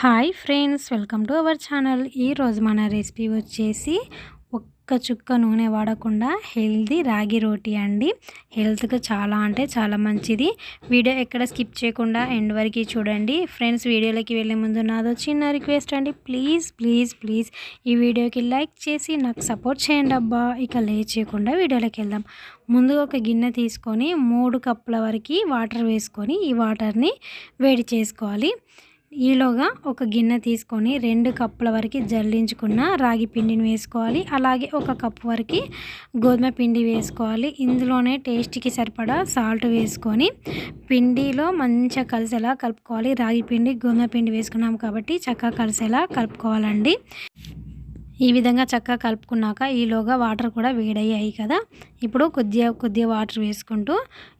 Hi friends welcome to our channel. ఈరోజు మన recipe వచ్చేసి ఒక్క చుక్క నూనె వాడకుండా హెల్దీ రాగి రోటీ అండి. హెల్త్కి చాలా అంటే చాలా మంచిది. వీడియో ఎక్కడ స్కిప్ చేయకుండా ఎండ్ వరకు చూడండి. ఫ్రెండ్స్ వీడియోలోకి వెళ్ళే ముందు నాదో చిన్న రిక్వెస్ట్ అండి. ప్లీజ్ ప్లీజ్ ప్లీజ్ ఈ వీడియోకి లైక్ చేసి నాకు సపోర్ట్ చేయండి అబ్బా. ఇక లే చేయకుండా వీడియోలోకి వెళ్దాం. ముందుగా ఒక గిన్నె తీసుకొని మూడు కప్పుల వరకు వాటర్ వేసుకొని ఈ వాటర్ని వేడి చేసుకోవాలి. ఈలోగా ఒక గిన్నె తీసుకొని రెండు కప్పుల వరకు జల్లించుకున్న రాగి పిండిని వేసుకోవాలి. అలాగే ఒక కప్పు వరకు గోధుమ పిండి వేసుకోవాలి. ఇందులోనే టేస్ట్కి సరిపడా సాల్ట్ వేసుకొని పిండిలో మంచిగా కలిసేలా కలుపుకోవాలి. రాగి పిండి గోధుమ పిండి వేసుకున్నాం కాబట్టి చక్కగా కలిసేలా కలుపుకోవాలండి. ఈ విధంగా చక్కగా కలుపుకున్నాక ఈలోగా వాటర్ కూడా వేడయ్యాయి కదా. ఇప్పుడు కొద్దిగా కొద్దిగా వాటర్ వేసుకుంటూ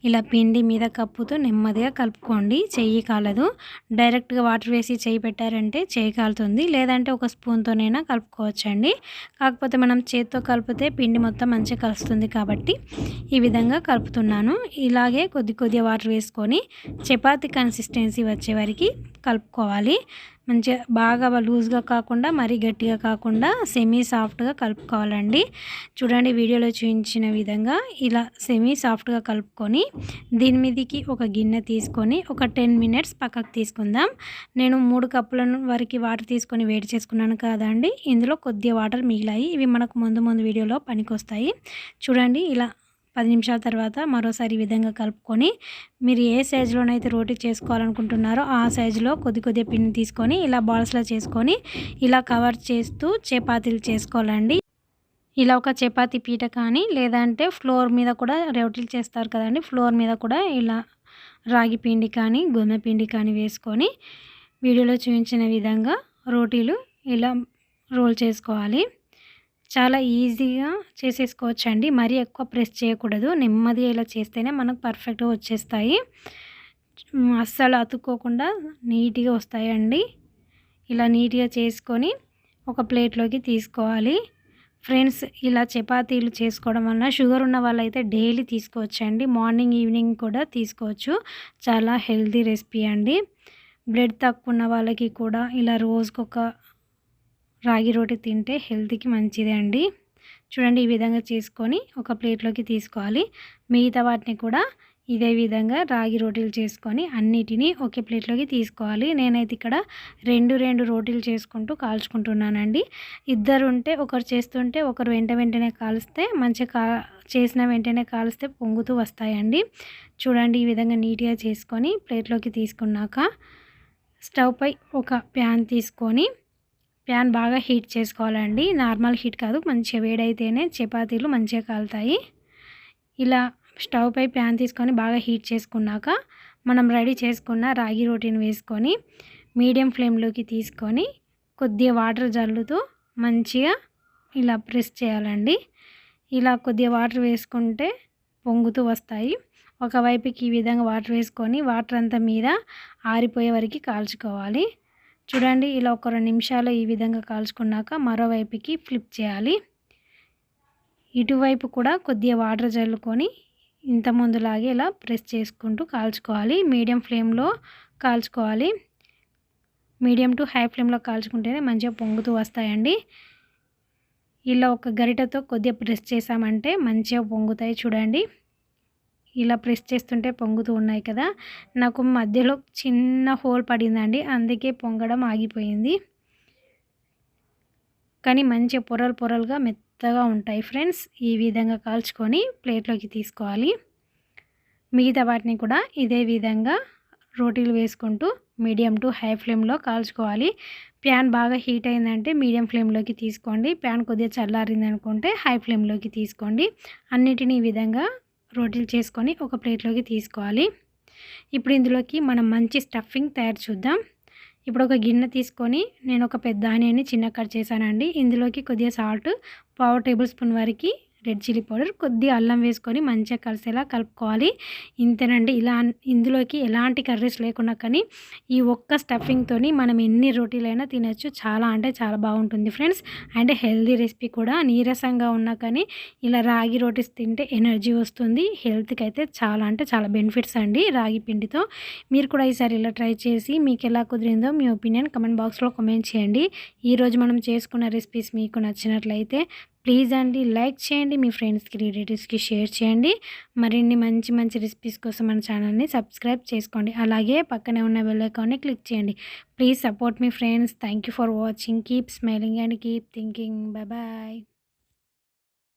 ఇలా పిండి మీద కప్పుతూ నెమ్మదిగా కలుపుకోండి. చెయ్యి కాలదు. డైరెక్ట్గా వాటర్ వేసి చెయ్యి పెట్టారంటే చెయ్యి కాలుతుంది. లేదంటే ఒక స్పూన్తోనైనా కలుపుకోవచ్చండి. కాకపోతే మనం చేత్తో కలిపితే పిండి మొత్తం మంచిగా కలుస్తుంది కాబట్టి ఈ విధంగా కలుపుతున్నాను. ఇలాగే కొద్ది కొద్దిగా వాటర్ వేసుకొని చపాతి కన్సిస్టెన్సీ వచ్చే వరకు కలుపుకోవాలి. మంచిగా బాగా లూజ్గా కాకుండా మరీ గట్టిగా కాకుండా సెమీ సాఫ్ట్గా కలుపుకోవాలండి. చూడండి వీడియోలో చూపించిన విధంగా ఇలా సెమీ సాఫ్ట్గా కలుపుకొని దీని మీదకి ఒక గిన్నె తీసుకొని ఒక టెన్ మినిట్స్ పక్కకు తీసుకుందాం. నేను మూడు కప్పుల వరకు వాటర్ తీసుకొని వేడి చేసుకున్నాను కదండి ఇందులో కొద్దిగా వాటర్ మిగిలాయి ఇవి మనకు ముందు ముందు వీడియోలో పనికొస్తాయి. చూడండి ఇలా పది నిమిషాల తర్వాత మరోసారి ఈ విధంగా కలుపుకొని మీరు ఏ సైజులోనైతే రోటీ చేసుకోవాలనుకుంటున్నారో ఆ సైజులో కొద్ది కొద్దిగా పిండి తీసుకొని ఇలా బాల్స్లో చేసుకొని ఇలా కవర్ చేస్తూ చపాతీలు చేసుకోవాలండి. ఇలా ఒక చపాతి పీట కానీ లేదంటే ఫ్లోర్ మీద కూడా రోటీలు చేస్తారు కదండి. ఫ్లోర్ మీద కూడా ఇలా రాగి పిండి కానీ గోధుమ పిండి కానీ వేసుకొని వీడియోలో చూపించిన విధంగా రోటీలు ఇలా రోల్ చేసుకోవాలి. చాలా ఈజీగా చేసేసుకోవచ్చు అండి మరీ ఎక్కువ ప్రెస్ చేయకూడదు. నెమ్మది ఇలా చేస్తేనే మనకు పర్ఫెక్ట్గా వచ్చేస్తాయి. అస్సలు అతుక్కోకుండా నీట్గా వస్తాయండి. ఇలా నీట్గా చేసుకొని ఒక ప్లేట్లోకి తీసుకోవాలి. ఫ్రెండ్స్ ఇలా చపాతీలు చేసుకోవడం వలన షుగర్ ఉన్న వాళ్ళైతే డైలీ తీసుకోవచ్చండి. మార్నింగ్ ఈవినింగ్ కూడా తీసుకోవచ్చు. చాలా హెల్తీ రెసిపీ అండి. బ్లడ్ తక్కువ ఉన్న వాళ్ళకి కూడా ఇలా రోజుకొక రాగి రోటి తింటే హెల్త్కి మంచిదే అండి. చూడండి ఈ విధంగా చేసుకొని ఒక ప్లేట్లోకి తీసుకోవాలి. మిగతా వాటిని కూడా ఇదే విధంగా రాగి రోటీలు చేసుకొని అన్నిటినీ ఒకే ప్లేట్లోకి తీసుకోవాలి. నేనైతే ఇక్కడ రెండు రెండు రోటీలు చేసుకుంటూ కాల్చుకుంటున్నానండి. ఇద్దరు ఉంటే ఒకరు చేస్తుంటే ఒకరు వెంట వెంటనే కాలుస్తే మంచిగా కా చేసిన వెంటనే కాలుస్తే పొంగుతూ వస్తాయండి. చూడండి ఈ విధంగా నీట్గా చేసుకొని ప్లేట్లోకి తీసుకున్నాక స్టవ్ పై ఒక ప్యాన్ తీసుకొని ప్యాన్ బాగా హీట్ చేసుకోవాలండి. నార్మల్ హీట్ కాదు మంచిగా వేడైతేనే చపాతీలు మంచిగా కాలుతాయి. ఇలా స్టవ్ పై ప్యాన్ తీసుకొని బాగా హీట్ చేసుకున్నాక మనం రెడీ చేసుకున్న రాగి రోటీని వేసుకొని మీడియం ఫ్లేమ్లోకి తీసుకొని కొద్దిగా వాటర్ జల్లుతూ మంచిగా ఇలా ప్రెస్ చేయాలండి. ఇలా కొద్దిగా వాటర్ వేసుకుంటే పొంగుతూ వస్తాయి. ఒకవైపుకి ఈ విధంగా వాటర్ వేసుకొని వాటర్ అంతా మీద ఆరిపోయే వరకు కాల్చుకోవాలి. చూడండి ఇలా ఒక రెండు నిమిషాలు ఈ విధంగా కాల్చుకున్నాక మరోవైపుకి ఫ్లిప్ చేయాలి. ఇటువైపు కూడా కొద్దిగా వాటర్ చల్లుకొని ఇంత ముందులాగే ఇలా ప్రెస్ చేసుకుంటూ కాల్చుకోవాలి. మీడియం ఫ్లేమ్లో కాల్చుకోవాలి. మీడియం టు హై ఫ్లేమ్లో కాల్చుకుంటేనే మంచిగా పొంగుతూ వస్తాయండి. ఇలా ఒక గరిటతో కొద్దిగా ప్రెస్ చేసామంటే మంచిగా పొంగుతాయి చూడండి. ఇలా ప్రెస్ చేస్తుంటే పొంగుతూ ఉన్నాయి కదా. నాకు మధ్యలో చిన్న హోల్ పడిందండి. అందుకే పొంగడం ఆగిపోయింది. కానీ మంచిగా పొరలు పొరలుగా మెత్తగా ఉంటాయి ఫ్రెండ్స్. ఈ విధంగా కాల్చుకొని ప్లేట్లోకి తీసుకోవాలి. మిగతా వాటిని కూడా ఇదే విధంగా రోటీలు వేసుకుంటూ మీడియం టు హై ఫ్లేమ్లో కాల్చుకోవాలి. ప్యాన్ బాగా హీట్ అయిందంటే మీడియం ఫ్లేమ్లోకి తీసుకోండి. ప్యాన్ కొద్దిగా చల్లారింది అనుకుంటే హై ఫ్లేమ్లోకి తీసుకోండి. అన్నిటినీ ఈ విధంగా రోటీలు చేసుకొని ఒక ప్లేట్లోకి తీసుకోవాలి. ఇప్పుడు ఇందులోకి మనం మంచి స్టఫింగ్ తయారు చూద్దాం. ఇప్పుడు ఒక గిన్నె తీసుకొని నేను ఒక పెద్ద ఆనియన్ని చిన్న కట్ చేశానండి. ఇందులోకి కొద్దిగా సాల్ట్ పావు టేబుల్ స్పూన్ వరకు రెడ్ చిల్లీ పౌడర్ కొద్దిగా అల్లం వేసుకొని మంచిగా కలిసేలా కలుపుకోవాలి. ఇంతేనండి ఇలా ఇందులోకి ఎలాంటి కర్రీస్ లేకుండా కానీ ఈ ఒక్క స్టఫింగ్తో మనం ఎన్ని రోటీలైనా తినచ్చు. చాలా అంటే చాలా బాగుంటుంది ఫ్రెండ్స్. అండ్ హెల్దీ రెసిపీ కూడా. నీరసంగా ఉన్నా కానీ ఇలా రాగి రోటీస్ తింటే ఎనర్జీ వస్తుంది. హెల్త్కి అయితే చాలా అంటే చాలా బెనిఫిట్స్ అండి రాగి పిండితో. మీరు కూడా ఈసారి ఇలా ట్రై చేసి మీకు ఎలా కుదిరిందో మీ ఒపీనియన్ కమెంట్ బాక్స్లో కమెంట్ చేయండి. ఈరోజు మనం చేసుకున్న రెసిపీస్ మీకు నచ్చినట్లయితే ప్లీజ్ అండి లైక్ చేయండి మీ ఫ్రెండ్స్కి రిలేటివ్స్కి షేర్ చేయండి. మరిన్ని మంచి మంచి రెసిపీస్ కోసం మన ఛానల్ని సబ్స్క్రైబ్ చేసుకోండి. అలాగే పక్కనే ఉన్న బెల్ ఐకాన్ని క్లిక్ చేయండి. Please support me friends. Thank you for watching. Keep smiling and keep thinking. Bye.